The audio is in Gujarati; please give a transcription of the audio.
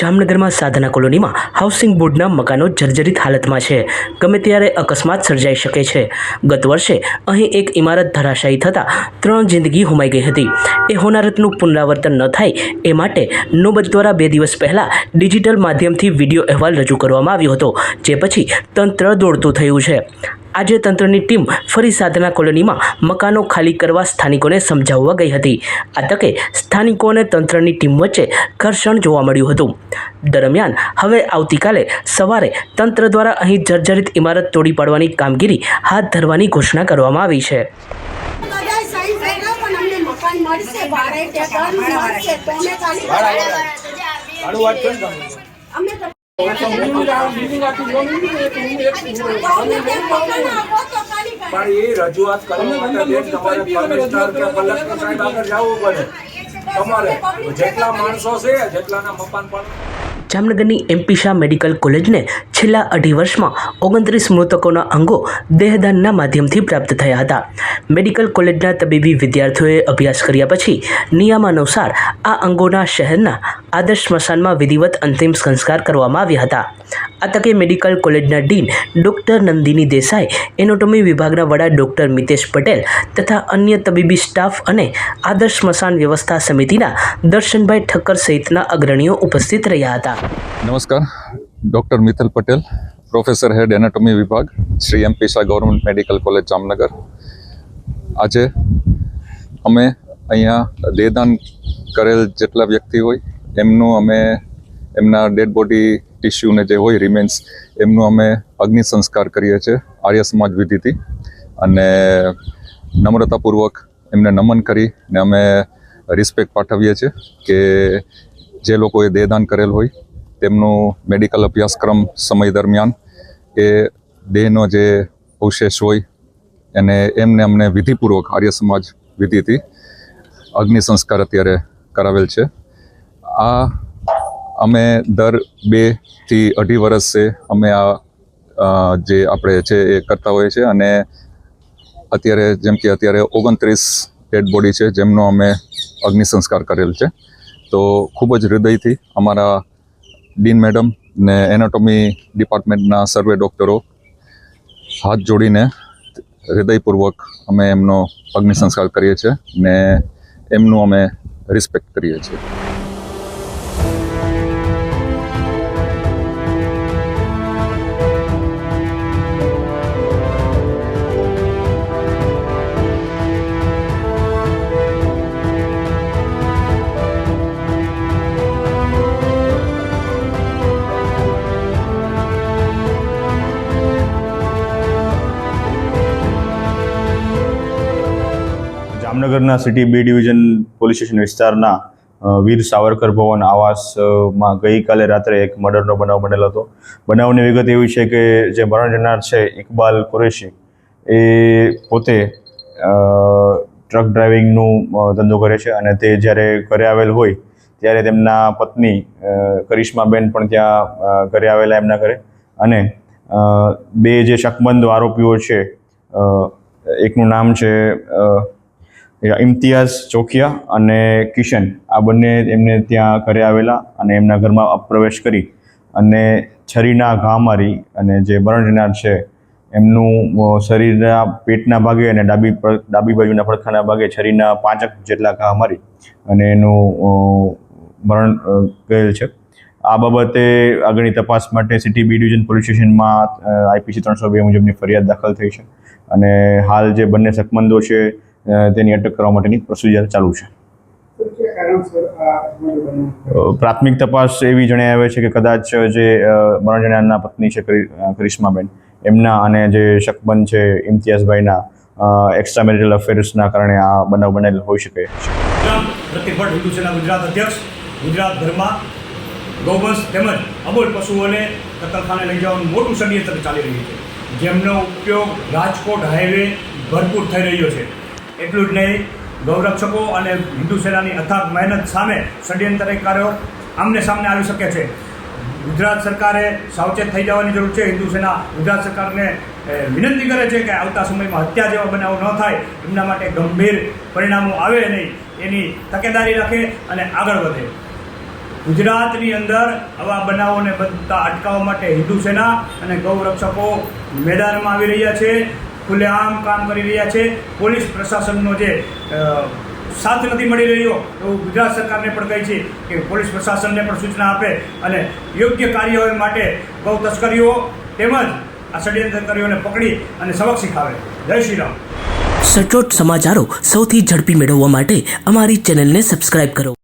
જામનગરમાં સાધના કોલોનીમાં હાઉસિંગ બોર્ડના મકાનો જર્જરિત હાલતમાં છે. ગમે ત્યારે અકસ્માત સર્જાઈ શકે છે. ગત વર્ષે અહીં એક ઇમારત ધરાશાયી થતાં ત્રણ જિંદગી હોમાઈ ગઈ હતી. એ હોનારતનું પુનરાવર્તન ન થાય એ માટે નોબત દ્વારા બે દિવસ પહેલાં ડિજિટલ માધ્યમથી વીડિયો અહેવાલ રજૂ કરવામાં આવ્યો હતો, જે પછી તંત્ર દોડતું થયું છે. આજે તંત્રની ટીમ ફરી સાધના કોલોનીમાં મકાનો ખાલી કરવા સ્થાનિકોને સમજાવવા ગઈ હતી. આ તકે સ્થાનિકો અને તંત્રની ટીમ વચ્ચે ઘર્ષણ જોવા મળ્યું હતું. દરમિયાન હવે આવતીકાલે સવારે તંત્ર દ્વારા અહીં જર્જરિત ઇમારત તોડી પાડવાની કામગીરી હાથ ધરવાની ઘોષણા કરવામાં આવી છે. મળશે. પણ. એ રજૂઆત કરવા તમારે જેટલા માણસો છે જેટલાના મકાન પણ જામનગરની એમપી મેડિકલ કોલેજને છેલ્લા અઢી વર્ષમાં ઓગણત્રીસ મૃતકોના અંગો દેહદાનના માધ્યમથી પ્રાપ્ત થયા હતા. મેડિકલ કોલેજના તબીબી વિદ્યાર્થીઓએ અભ્યાસ કર્યા પછી નિયમાનુસાર આ અંગોના શહેરના આદર્શ સ્મશાનમાં વિધિવત અંતિમ સંસ્કાર કરવામાં આવ્યા હતા. આ તકે મેડિકલ કોલેજના dean doctor Nandini Desai, anatomy વિભાગના વડા ડૉક્ટર મિતેશ પટેલ તથા અન્ય તબીબી સ્ટાફ અને આદર્શ સ્મશાન વ્યવસ્થા સમિતિના દર્શનભાઈ ઠક્કર સહિતના અગ્રણીઓ ઉપસ્થિત રહ્યા હતા. નમસ્કાર. Doctor Mithal Patel, professor head anatomy વિભાગ, Shri M. Pisa government medical college, Jamnagar. આજે અમે અહીંયા દેહદાન કરેલ જેટલા વ્યક્તિ હોય, એમનું અમે એમના ડેડ બોડી ટિશ્યુને જે હોય રિમેન્સ એમનું અમે અગ્નિ સંસ્કાર કરીએ છીએ, આર્ય સમાજ વિધિથી. અને નમ્રતાપૂર્વક એમને નમન કરી ને અમે રિસ્પેક્ટ પાઠવીએ છીએ કે જે લોકોએ દેહદાન કરેલ હોય, તેમનું મેડિકલ અભ્યાસક્રમ સમય દરમિયાન એ દેહનો જે અવશેષ હોય અને એમને અમને વિધિપૂર્વક આર્ય સમાજ વિધિથી અગ્નિ સંસ્કાર અત્યારે કરાવેલ છે. આ અમે દર બેથી અઢી વર્ષે અમે આ જે આપણે છે એ કરતા હોઈએ છીએ અને અત્યારે જેમ કે અત્યારે ઓગણત્રીસ ડેડ બોડી છે જેમનો અમે અગ્નિ સંસ્કાર કરેલ છે. તો ખૂબ જ હૃદયથી અમારા ડીન મેડમ ને એનાટોમી ડિપાર્ટમેન્ટના સર્વે ડૉક્ટરો હાથ જોડીને હૃદયપૂર્વક અમે એમનો અગ્નિ સંસ્કાર કરીએ છીએ ને એમનું અમે રિસ્પેક્ટ કરીએ છીએ. જામનગરના city B division police station વિસ્તારના વીર સાવરકર ભવન આવાસમાં ગઈકાલે રાત્રે એક મર્ડરનો બનાવ બનેલો હતો. બનાવની વિગત એવી છે કે જે મરણ જનાર છે ઇકબાલ કુરેશી, એ પોતે ટ્રક ડ્રાઇવિંગનું ધંધો કરે છે અને તે જ્યારે ઘરે આવેલ હોય ત્યારે તેમના પત્ની કરિશ્માબેન પણ ત્યાં ઘરે આવેલા એમના ઘરે. અને બે જે શકમંદ આરોપીઓ છે એકનું નામ છે ઇમ્તિયાઝ ચોખિયા અને કિશન, આ બંને એમને ત્યાં ઘરે આવેલા અને એમના ઘરમાં પ્રવેશ કરી અને છરીના ઘા મારી અને જે મરણ જનાર છે, એમનું શરીરના પેટના ભાગે અને ડાબી ડાબી બાજુના પડખાના ભાગે છરીના પાંચક જેટલા ઘા મારી અને એનું મરણ કરેલ છે. આ બાબતે આગળની તપાસ માટે સિટી બી ડિવિઝન પોલીસ સ્ટેશનમાં આઈપીસી ત્રણસો બે મુજબની ફરિયાદ દાખલ થઈ છે. અને હાલ જે બંને સકમંદો છે તેની અટક કરવા માટેની પ્રોસિજર ચાલુ છે. પ્રાથમિક તપાસ એવી જણાઈ આવે છે કે કદાચ જે મરણ જનારના પત્ની છે કરિશ્માબેન, એમના અને જે શકમંદ છે ઇમ્તિયાઝભાઈના એક્સ્ટ્રા મેરિટલ અફેર્સના કારણે આ બનાવ બનેલ હોઈ શકે ગુજરાત પ્રતિક ભટ્ટ હિન્દુ સેના ગુજરાત અધ્યક્ષ ગુજરાતભરમાં ગૌવંશ તેમજ અબોલ પશુઓને કતલખાને લઈ જવાનું મોટું ષડયંત્ર ચાલી રહ્યું છે. જેમનો ઉપયોગ રાજકોટ હાઈવે ભરપૂર થઈ રહ્યો છે. એટલું જ નહીં, ગૌરક્ષકો અને હિન્દુ સેનાની અથાગ મહેનત સામે ષડયંત્રકારો આમને સામને આવી શકે છે. ગુજરાત સરકારે સાવચેત થઈ જવાની જરૂર છે. હિન્દુ સેના ગુજરાત સરકારને વિનંતી કરે છે કે આવતા સમયમાં હત્યા જેવા બનાવો ન થાય. એમના માટે ગંભીર પરિણામો આવે નહીં. એની તકેદારી રાખે અને આગળ વધે. ગુજરાતની અંદર આવા બનાવોને બનતા અટકાવવા માટે હિન્દુ સેના અને ગૌરક્ષકો મેદાનમાં આવી રહ્યા છે. ખુલ્લેઆમ કામ કરી રહ્યા છે. પોલીસ પ્રશાસનનો જે સાથ નથી મળી રહ્યો એવું ગુજરાત સરકારને પણ કહી છે કે પોલીસ પ્રશાસનને પણ સૂચના આપે અને યોગ્ય કાર્યવાહી માટે ગૌ તસ્કરીઓ તેમજ આ ષડયંત્રકારીઓને પકડી અને સબક શીખાવે. જય શ્રી રામ. સચોટ સમાચારો સૌથી ઝડપી મેળવવા માટે અમારી ચેનલને સબસ્ક્રાઇબ કરો.